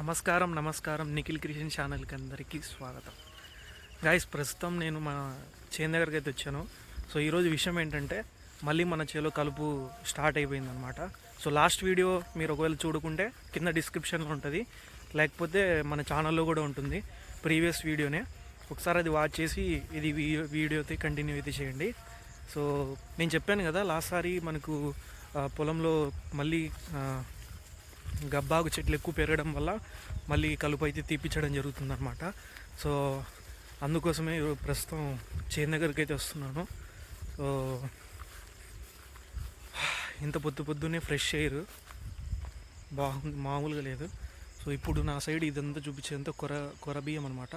నమస్కారం నమస్కారం. నిఖిల్ క్రిషన్ ఛానల్కి అందరికీ స్వాగతం. గాయస్ ప్రస్తుతం నేను మా చేను దగ్గరికి అయితే వచ్చాను. సో ఈరోజు విషయం ఏంటంటే మళ్ళీ మన చేలో కలుపు స్టార్ట్ అయిపోయిందనమాట సో లాస్ట్ వీడియో మీరు ఒకవేళ చూడుకుంటే కింద డిస్క్రిప్షన్లో ఉంటుంది. లేకపోతే మన ఛానల్లో కూడా ఉంటుంది ప్రీవియస్ వీడియోనే. ఒకసారి అది వాచ్ చేసి ఇది వీడియో వీడియోతో కంటిన్యూ అయితే చేయండి. సో నేను చెప్పాను కదా లాస్ట్ సారి మనకు పొలంలో మళ్ళీ గబ్బాకు చెట్లు ఎక్కువ పెరగడం వల్ల మళ్ళీ కలుపు అయితే తీపించడం జరుగుతుందన్నమాట. సో అందుకోసమే ప్రస్తుతం చేను దగ్గరికి అయితే వస్తున్నాను. సో ఇంత పొద్దు పొద్దునే ఫ్రెష్ ఎయిర్. బాగుంది మామూలుగా లేదు. సో ఇప్పుడు నా సైడ్ ఇదంతా చూపించేంత కొర కొర బియ్యం అనమాట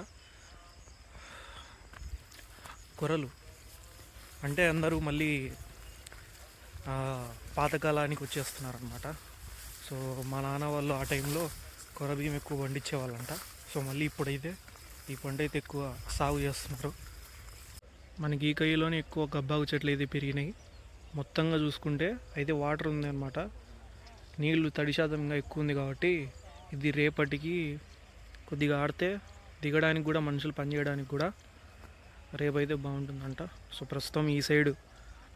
కొరలు. అంటే అందరూ మళ్ళీ పాతకాలానికి వచ్చేస్తున్నారనమాట సో మా నాన్న వాళ్ళు ఆ టైంలో కొర బియ్యం ఎక్కువ పండించేవాళ్ళంట. సో మళ్ళీ ఇప్పుడైతే ఈ పంట అయితే ఎక్కువ సాగు చేస్తున్నారు. మనకి ఈ కయ్యలోనే ఎక్కువ గబ్బాకు చెట్లు అయితే పెరిగినాయి. మొత్తంగా చూసుకుంటే అయితే వాటర్ ఉంది అనమాట నీళ్ళు తడి శాతంగా ఎక్కువ ఉంది కాబట్టి ఇది రేపటికి కొద్దిగా ఆడితే దిగడానికి కూడా మనుషులు పనిచేయడానికి కూడా రేపైతే బాగుంటుందంట. సో ప్రస్తుతం ఈ సైడ్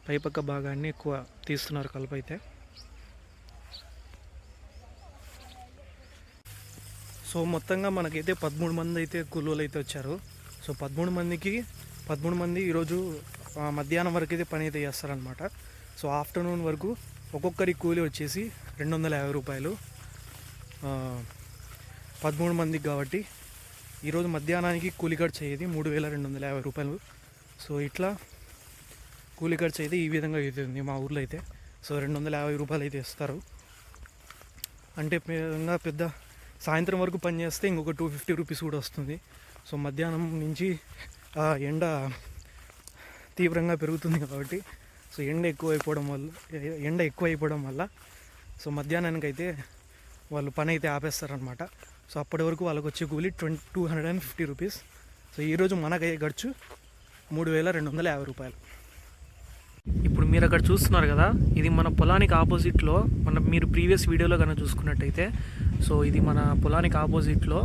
పైపక్క భాగాన్ని ఎక్కువ తీస్తున్నారు కలుపు సో మొత్తంగా మనకైతే పదమూడు మంది అయితే కూలీలు అయితే వచ్చారు. సో పదమూడు మందికి పదమూడు మంది ఈరోజు మధ్యాహ్నం వరకు అయితే పని అయితే చేస్తారనమాట సో ఆఫ్టర్నూన్ వరకు ఒక్కొక్కరి కూలీ వచ్చేసి రెండు వందల యాభై రూపాయలు. పదమూడు మందికి కాబట్టి ఈరోజు మధ్యాహ్నానికి కూలీ ఖర్చు అయ్యేది మూడు వేల రెండు వందల యాభై రూపాయలు. సో ఇట్లా కూలీ ఖర్చు అయితే ఈ విధంగా అవుతుంది మా ఊర్లో అయితే. సో రెండు వందల యాభై రూపాయలు అయితే ఇస్తారు. అంటే పెద్ద సాయంత్రం వరకు పని చేస్తే ఇంకొక టూ ఫిఫ్టీ రూపీస్ కూడా వస్తుంది. సో మధ్యాహ్నం నుంచి ఆ ఎండ తీవ్రంగా పెరుగుతుంది కాబట్టి సో ఎండ ఎక్కువ అయిపోవడం వల్ల ఎండ ఎక్కువ అయిపోవడం వల్ల సో మధ్యాహ్నానికి అయితే వాళ్ళు పని అయితే ఆపేస్తారనమాట సో అప్పటి వరకు వాళ్ళకి వచ్చే కూలి twenty two hundred and fifty rupees. So ఈరోజు మనకయ్యే ఖర్చు మూడు వేల రెండు వందల యాభై రూపాయలు. ఇప్పుడు మీరు అక్కడ చూస్తున్నారు కదా ఇది మన పొలానికి ఆపోజిట్లో మన మీరు ప్రీవియస్ వీడియోలో కనుక చూసుకున్నట్టయితే సో ఇది మన పొలానికి ఆపోజిట్లో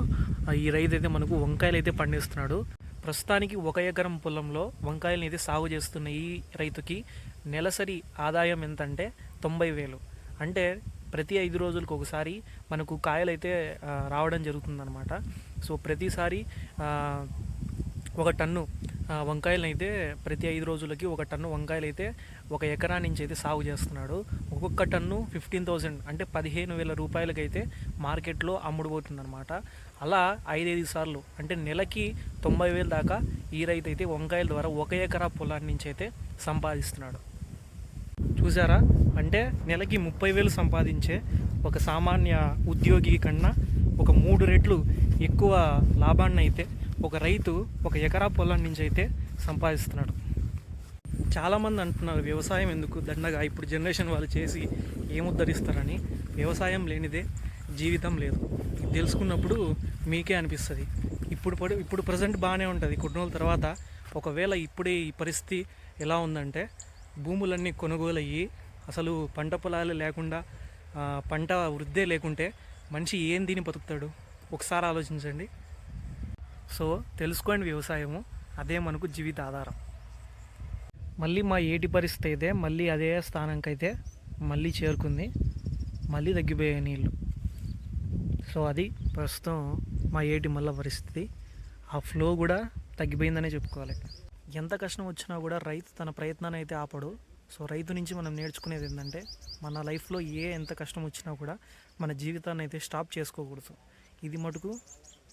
ఈ రైతు అయితే మనకు వంకాయలు అయితే పండిస్తున్నాడు. ప్రస్తుతానికి ఒక ఎకరం పొలంలో వంకాయలను అయితే సాగు చేస్తున్న ఈ రైతుకి నెలసరి ఆదాయం ఎంతంటే తొంభై వేలు. అంటే ప్రతి ఐదు రోజులకు ఒకసారి మనకు కాయలు అయితే రావడం జరుగుతుందన్నమాట. సో ప్రతిసారి ఒక టన్ను వంకాయలను అయితే ప్రతి ఐదు రోజులకి ఒక టన్ను వంకాయలు అయితే ఒక ఎకరా నుంచి అయితే సాగు చేస్తున్నాడు. ఒక్కొక్క టన్ను ఫిఫ్టీన్ థౌజండ్ అంటే పదిహేను వేల రూపాయలకైతే మార్కెట్లో అమ్ముడుపోతుందన్నమాట. అలా ఐదైదు సార్లు అంటే నెలకి తొంభై వేల దాకా ఈ రైతు అయితే వంకాయల ద్వారా ఒక ఎకరా పొలాన్ని నుంచి అయితే సంపాదిస్తున్నాడు. చూసారా? అంటే నెలకి ముప్పై వేలు సంపాదించే ఒక సామాన్య ఉద్యోగి కన్నా ఒక మూడు రెట్లు ఎక్కువ లాభాన్ని అయితే ఒక రైతు ఒక ఎకరా పొలం నుంచి అయితే సంపాదిస్తున్నాడు. చాలామంది అంటున్నారు వ్యవసాయం ఎందుకు దండగా? ఇప్పుడు జనరేషన్ వాళ్ళు చేసి ఏముద్ధరిస్తారని వ్యవసాయం లేనిదే జీవితం లేదు. తెలుసుకున్నప్పుడు మీకే అనిపిస్తుంది. ఇప్పుడు పడి ఇప్పుడు ప్రజెంట్ బాగానే ఉంటుంది. కొన్ని రోజుల తర్వాత ఒకవేళ ఇప్పుడే ఈ పరిస్థితి ఎలా ఉందంటే భూములన్నీ కొనుగోలు అయ్యి అసలు పంట పొలాలు లేకుండా పంట వృద్ధే లేకుంటే మనిషి ఏం తిని బతుకుతాడు? ఒకసారి ఆలోచించండి. సో తెలుసుకోండి వ్యవసాయము. అదే మనకు జీవిత ఆధారం. మళ్ళీ మా ఏటి పరిస్థితి అయితే మళ్ళీ అదే స్థానంకైతే మళ్ళీ చేరుకుంది. మళ్ళీ తగ్గిపోయాయి నీళ్ళు సో అది ప్రస్తుతం మా ఏటి మళ్ళీ పరిస్థితి. ఆ ఫ్లో కూడా తగ్గిపోయిందనే చెప్పుకోవాలి. ఎంత కష్టం వచ్చినా కూడా రైతు తన ప్రయత్నాన్ని అయితే ఆపడు. సో రైతు నుంచి మనం నేర్చుకునేది ఏంటంటే మన లైఫ్లో ఏ ఎంత కష్టం వచ్చినా కూడా మన జీవితాన్ని అయితే స్టాప్ చేసుకోకూడదు. ఇది మటుకు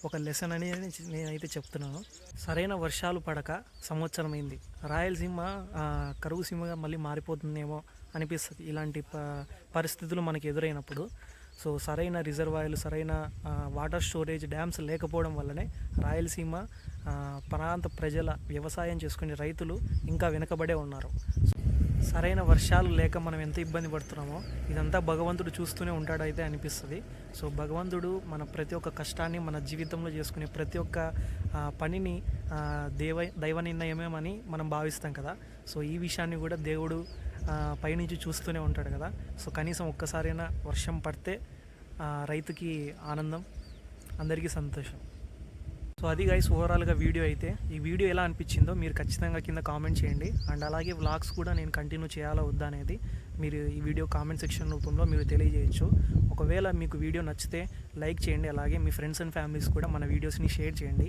ఒక లెసన్ అనేది నేనైతే చెప్తున్నాను. సరైన వర్షాలు పడక సంవత్సరమైంది. రాయలసీమ కరువు సీమగా మళ్ళీ మారిపోతుందేమో అనిపిస్తుంది. ఇలాంటి ప పరిస్థితులు మనకు ఎదురైనప్పుడు. సో సరైన రిజర్వాయర్లు సరైన వాటర్ స్టోరేజ్ డ్యామ్స్ లేకపోవడం వల్లనే రాయలసీమ ప్రాంత ప్రజల వ్యవసాయం చేసుకునే రైతులు ఇంకా వెనుకబడే ఉన్నారు. సరైన వర్షాలు లేక మనం ఎంత ఇబ్బంది పడుతున్నామో ఇదంతా భగవంతుడు చూస్తూనే ఉంటాడు అయితే అనిపిస్తుంది. సో భగవంతుడు మన ప్రతి ఒక్క కష్టాన్ని మన జీవితంలో చేసుకునే ప్రతి ఒక్క పనిని దేవ దైవ నిర్ణయమేమని మనం భావిస్తాం కదా. సో ఈ విషయాన్ని కూడా దేవుడు పైనుంచి చూస్తూనే ఉంటాడు కదా. సో కనీసం ఒక్కసారైనా వర్షం పడితే రైతుకి ఆనందం అందరికీ సంతోషం. సో అది గైస్ ఓవరాల్గా వీడియో అయితే. ఈ వీడియో ఎలా అనిపించిందో మీరు ఖచ్చితంగా కింద కామెంట్ చేయండి. అండ్ అలాగే వ్లాగ్స్ కూడా నేను కంటిన్యూ చేయాలా వద్దా అనేది మీరు ఈ వీడియో కామెంట్ సెక్షన్ రూపంలో మీరు తెలియజేయచ్చు. ఒకవేళ మీకు వీడియో నచ్చితే లైక్ చేయండి. అలాగే మీ ఫ్రెండ్స్ అండ్ ఫ్యామిలీస్ కూడా మన వీడియోస్ని షేర్ చేయండి.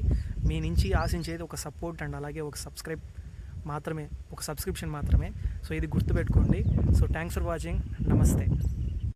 మీ నుంచి ఆశించేది ఒక సపోర్ట్ అండ్ అలాగే ఒక సబ్స్క్రైబ్ మాత్రమే ఒక సబ్స్క్రిప్షన్ మాత్రమే. సో ఇది గుర్తుపెట్టుకోండి. సో థ్యాంక్స్ ఫర్ వాచింగ్ నమస్తే